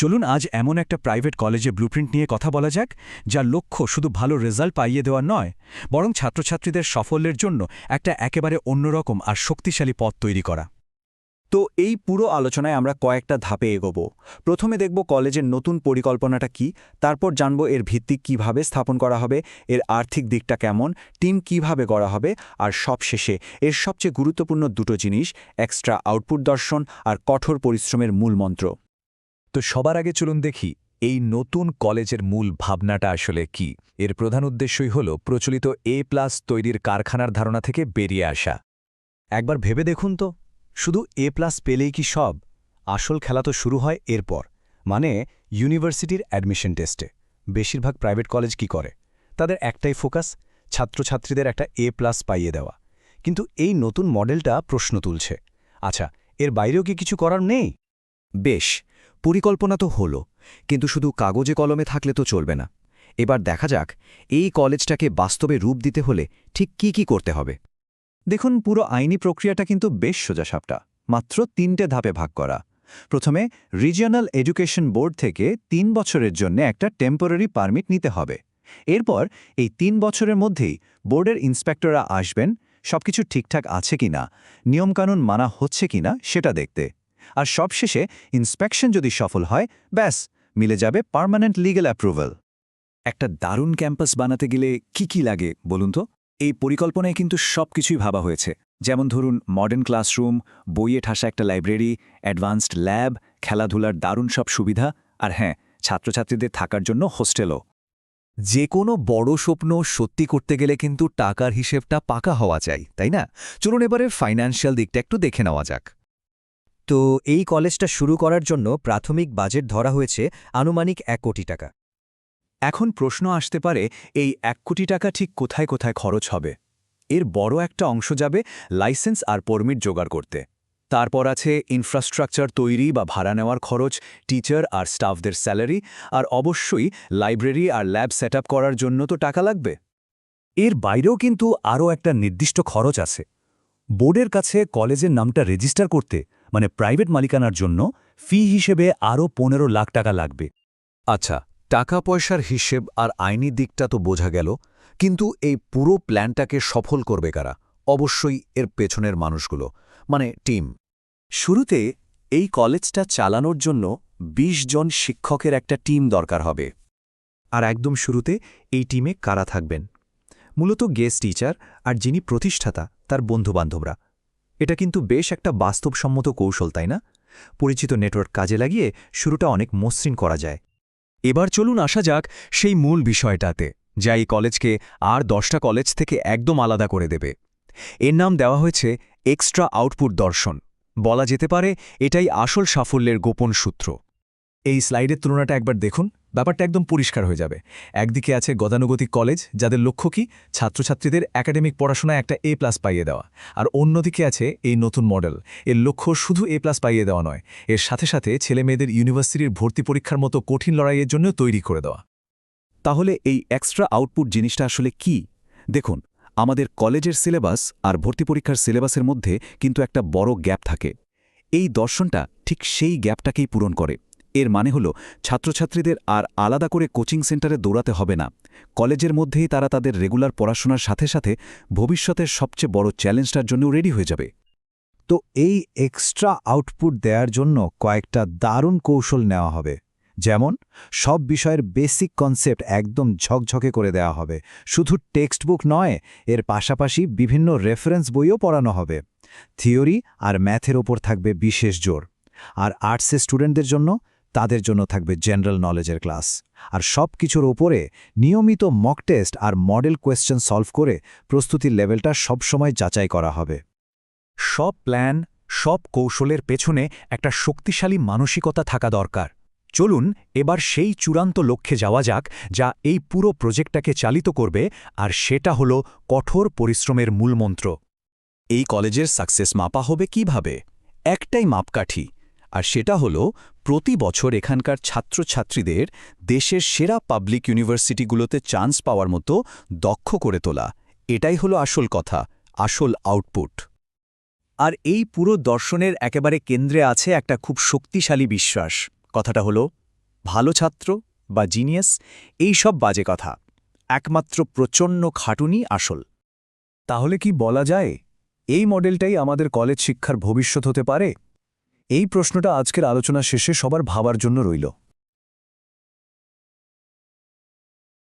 চলুন আজ এমন একটা প্রাইভেট কলেজে ব্লুপ্রিন্ট নিয়ে কথা বলা যাক, যার লক্ষ্য শুধু ভালো রেজাল্ট পাইয়ে দেওয়া নয়, বরং ছাত্রছাত্রীদের সাফল্যের জন্য একটা একেবারে অন্যরকম আর শক্তিশালী পথ তৈরি করা। তো এই পুরো আলোচনায় আমরা কয়েকটা ধাপে এগোব। প্রথমে দেখব কলেজের নতুন পরিকল্পনাটা কি, তারপর জানব এর ভিত্তি কীভাবে স্থাপন করা হবে, এর আর্থিক দিকটা কেমন, টিম কীভাবে গড়া হবে, আর সবশেষে এর সবচেয়ে গুরুত্বপূর্ণ দুটো জিনিস, এক্সট্রা আউটপুট দর্শন আর কঠোর পরিশ্রমের মূল মন্ত্র। তো সবার আগে চলুন দেখি এই নতুন কলেজের মূল ভাবনাটা আসলে কি। এর প্রধান উদ্দেশ্যই হল প্রচলিত এ প্লাস তৈরির কারখানার ধারণা থেকে বেরিয়ে আসা। একবার ভেবে দেখুন তো, শুধু এ প্লাস পেলেই কি সব? আসল খেলা তো শুরু হয় এরপর মানে ইউনিভার্সিটির অ্যাডমিশন টেস্টে। বেশিরভাগ প্রাইভেট কলেজ কি করে? তাদের একটাই ফোকাস, ছাত্রছাত্রীদের একটা এ প্লাস পাইয়ে দেওয়া। কিন্তু এই নতুন মডেলটা প্রশ্ন তুলছে। আচ্ছা এর বাইরেও কি কিছু করার নেই? বেশ, পরিকল্পনা তো হলো, কিন্তু শুধু কাগজে কলমে থাকলে তো চলবে না। এবার দেখা যাক, এই কলেজটাকে বাস্তবে রূপ দিতে হলে ঠিক কি কি করতে হবে। দেখুন, পুরো আইনি প্রক্রিয়াটা কিন্তু বেশ সোজাসাপটা, মাত্র তিনটে ধাপে ভাগ করা। প্রথমে রিজিয়নাল এডুকেশন বোর্ড থেকে তিন বছরের জন্য একটা টেম্পোরারি পারমিট নিতে হবে। এরপর, এই তিন বছরের মধ্যেই বোর্ডের ইন্সপেক্টররা আসবেন, সবকিছু ঠিকঠাক আছে কিনা, নিয়মকানুন মানা হচ্ছে কিনা, সেটা দেখতে। আর সবশেষে ইন্সপেকশন যদি সফল হয়, ব্যাস, মিলে যাবে পার্মানেন্ট লিগ্যাল অ্যাপ্রুভাল একটা দারুণ ক্যাম্পাস বানাতে গেলে কি কি লাগে বলুন তো? এই পরিকল্পনায় কিন্তু সব কিছুই ভাবা হয়েছে। যেমন ধরুন মডার্ন ক্লাসরুম বইয়ে ঠাসা একটা লাইব্রেরি অ্যাডভান্সড ল্যাব খেলাধুলার দারুণ সব সুবিধা, আর হ্যাঁ ছাত্রছাত্রীদের থাকার জন্য হোস্টেলও যে কোনো বড় স্বপ্ন সত্যি করতে গেলে কিন্তু টাকার হিসেবটা পাকা হওয়া চাই, তাই না? চলুন এবারে ফাইন্যান্সিয়াল দিকটা একটু দেখে নেওয়া যাক। তো এই কলেজটা শুরু করার জন্য প্রাথমিক বাজেট ধরা হয়েছে আনুমানিক এক কোটি টাকা। এখন প্রশ্ন আসতে পারে, এই এক কোটি টাকা ঠিক কোথায় কোথায় খরচ হবে? এর বড় একটা অংশ যাবে লাইসেন্স আর পারমিট জোগাড় করতে। তারপর আছে ইনফ্রাস্ট্রাকচার তৈরি বা ভাড়া নেওয়ার খরচ, টিচার আর স্টাফদের স্যালারি, আর অবশ্যই লাইব্রেরি আর ল্যাব সেট করার জন্য তো টাকা লাগবে। এর বাইরেও কিন্তু আরও একটা নির্দিষ্ট খরচ আছে। বোর্ডের কাছে কলেজের নামটা রেজিস্টার করতে মানে প্রাইভেট মালিকানার জন্য ফি হিসেবে আরও পনেরো লাখ টাকা লাগবে। আচ্ছা টাকা পয়সার হিসেব আর আইনি দিকটা তো বোঝা গেল কিন্তু এই পুরো প্ল্যানটাকে সফল করবে কারা? অবশ্যই এর পেছনের মানুষগুলো মানে টিম। শুরুতে এই কলেজটা চালানোর জন্য ২০ জন শিক্ষকের একটা টিম দরকার হবে। আর একদম শুরুতে এই টিমে কারা থাকবেন? মূলত গেস্ট টিচার আর যিনি প্রতিষ্ঠাতা তার বন্ধুবান্ধবরা। এটা কিন্তু বেশ একটা বাস্তবসম্মত কৌশল, তাই না? পরিচিত নেটওয়ার্ক কাজে লাগিয়ে শুরুটা অনেক মসৃণ করা যায়। এবার চলুন আসা যাক সেই মূল বিষয়টাতে, যা এই কলেজকে আর দশটা কলেজ থেকে একদম আলাদা করে দেবে। এর নাম দেওয়া হয়েছে এক্সট্রা আউটপুট দর্শন। বলা যেতে পারে এটাই আসল সাফল্যের গোপন সূত্র। এই স্লাইডের তুলনাটা একবার দেখুন। ব্যাপারটা একদম পরিষ্কার হয়ে যাবে। একদিকে আছে গতানুগতিক কলেজ যাদের লক্ষ্য কি? ছাত্রছাত্রীদের একাডেমিক পড়াশোনায় একটা এ প্লাস পাইয়ে দেওয়া। আর অন্যদিকে আছে এই নতুন মডেল এর লক্ষ্য শুধু এ প্লাস পাইয়ে দেওয়া নয়, এর সাথে সাথে ছেলেমেয়েদের ইউনিভার্সিটির ভর্তি পরীক্ষার মতো কঠিন লড়াইয়ের জন্য তৈরি করে দেওয়া। তাহলে এই এক্সট্রা আউটপুট জিনিসটা আসলে কি? দেখুন, আমাদের কলেজের সিলেবাস আর ভর্তি পরীক্ষার সিলেবাসের মধ্যে কিন্তু একটা বড় গ্যাপ থাকে। এই দর্শনটা ঠিক সেই গ্যাপটাকেই পূরণ করে। এর মানে হল, ছাত্রছাত্রীদের আর আলাদা করে কোচিং সেন্টারে দৌড়াতে হবে না। কলেজের মধ্যেই তারা তাদের রেগুলার পড়াশোনার সাথে সাথে ভবিষ্যতের সবচেয়ে বড় চ্যালেঞ্জটার জন্য রেডি হয়ে যাবে। তো এই এক্সট্রা আউটপুট দেওয়ার জন্য কয়েকটা দারুণ কৌশল নেওয়া হবে। যেমন, সব বিষয়ের বেসিক কনসেপ্ট একদম ঝকঝকে করে দেওয়া হবে। শুধু টেক্সট বুক নয়, এর পাশাপাশি বিভিন্ন রেফারেন্স বইও পড়ানো হবে। থিওরি আর ম্যাথের ওপর থাকবে বিশেষ জোর। আর আর্টসের স্টুডেন্টদের জন্য তাদের জন্য থাকবে জেনারেল নলেজের ক্লাস আর সব কিছুর ওপরে নিয়মিত মক টেস্ট আর মডেল কোয়েশ্চেন সলভ করে প্রস্তুতির লেভেলটা সবসময় যাচাই করা হবে। সব প্ল্যান সব কৌশলের পেছনে একটা শক্তিশালী মানসিকতা থাকা দরকার। চলুন এবার সেই চূড়ান্ত লক্ষ্যে যাওয়া যাক, যা এই পুরো প্রজেক্টটাকে চালিত করবে, আর সেটা হল কঠোর পরিশ্রমের মূলমন্ত্র এই কলেজের সাকসেস মাপা হবে কীভাবে? একটাই মাপকাঠি, আর সেটা হল প্রতি বছর এখানকার ছাত্রছাত্রীদের দেশের সেরা পাবলিক ইউনিভার্সিটিগুলোতে চান্স পাওয়ার মতো দক্ষ করে তোলা। এটাই হলো আসল কথা, আসল আউটপুট। আর এই পুরো দর্শনের একেবারে কেন্দ্রে আছে একটা খুব শক্তিশালী বিশ্বাস। কথাটা হলো, ভালো ছাত্র বা জিনিয়াস, এই সব বাজে কথা। একমাত্র প্রচণ্ড খাটুনি আসল। তাহলে কি বলা যায়, এই মডেলটাই আমাদের কলেজ শিক্ষার ভবিষ্যৎ হতে পারে? এই প্রশ্নটা আজকের আলোচনা শেষে সবার ভাবার জন্য রইল।